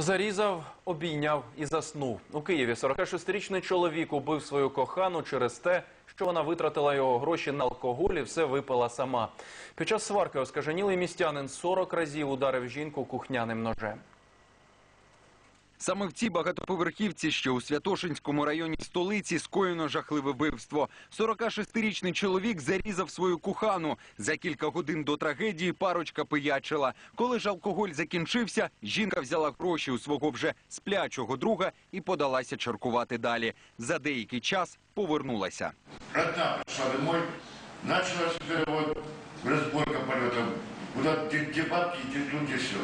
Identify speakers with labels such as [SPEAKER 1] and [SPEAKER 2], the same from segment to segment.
[SPEAKER 1] Зарізав, обійняв і заснув. У Києві 46-річний чоловік убив свою кохану через те, що вона витратила його гроші на алкоголь і все випила сама. Під час сварки оскаженілий містянин 40 разів ударив жінку кухняним ножем.
[SPEAKER 2] Саме в цій багатоповерхівці, що у Святошинському районі столиці, скоєно жахливе вбивство. 46-річний чоловік зарізав свою кухану. За кілька годин до трагедії парочка пиячила. Коли ж алкоголь закінчився, жінка взяла гроші у свого вже сплячого друга і подалася чаркувати далі. За деякий час повернулася.
[SPEAKER 3] Одна пришла домой, вот разборка полетов. Куда где, где бабки, где люди, все.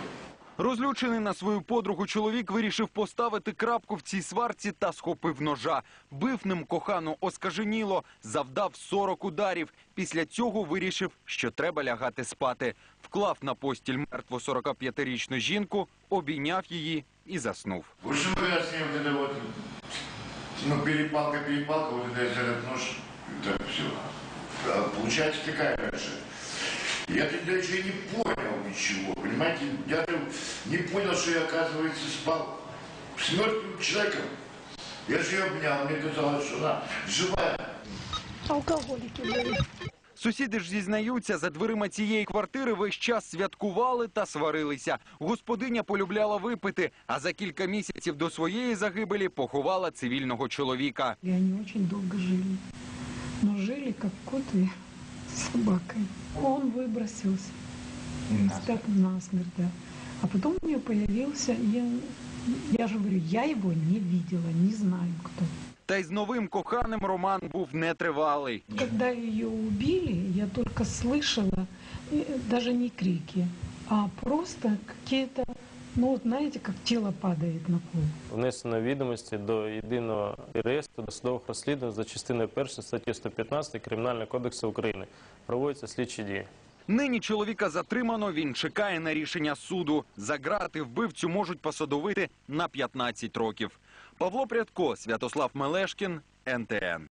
[SPEAKER 2] Розлючений на свою подругу чоловік вирішив поставити крапку в цій сварці та схопив ножа. Бив ним кохану оскаженіло, завдав 40 ударів. Після цього вирішив, що треба лягати спати. Вклав на постіль мертву 45-річну жінку, обійняв її і заснув.
[SPEAKER 3] В общем, я с ней вот это вот, ну, перепалка, перепалка, вот это этот нож, это все. А получается такая дальше. Я тогда еще и не понял ничего, понимаете? Я же не понял, что я, оказывается, спал с мертвым человеком. Я же ее обнял, мне казалось, что она живая.
[SPEAKER 4] Алкоголики были.
[SPEAKER 2] Сусіди ж зізнаються, за дверима цієї квартири весь час святкували та сварилися. Господиня полюбляла випити, а за кілька місяців до своєї загибелі поховала цивільного чоловіка.
[SPEAKER 4] И они очень долго жили. Но жили как кот и собакой. Он выбросился. Так насмерть, да. А потом у нее появился, я, я же говорю, я его не видела, не знаю кто.
[SPEAKER 2] Та й з новим коханим роман був нетривалий.
[SPEAKER 4] Когда ее убили, я только слышала э, даже не крики, а просто какие-то, ну вот знаете, как тело падает на пол.
[SPEAKER 5] Внесено відомості до єдиного реєстру досудових розслідувань за частиною 1 статті 115 Кримінального кодексу України. Проводяться слідчі дії.
[SPEAKER 2] Нині чоловіка затримано. Він чекає на рішення суду. За грати вбивцю можуть посадовити на 15 років. Павло Прядко, Святослав Мелешкін, НТН.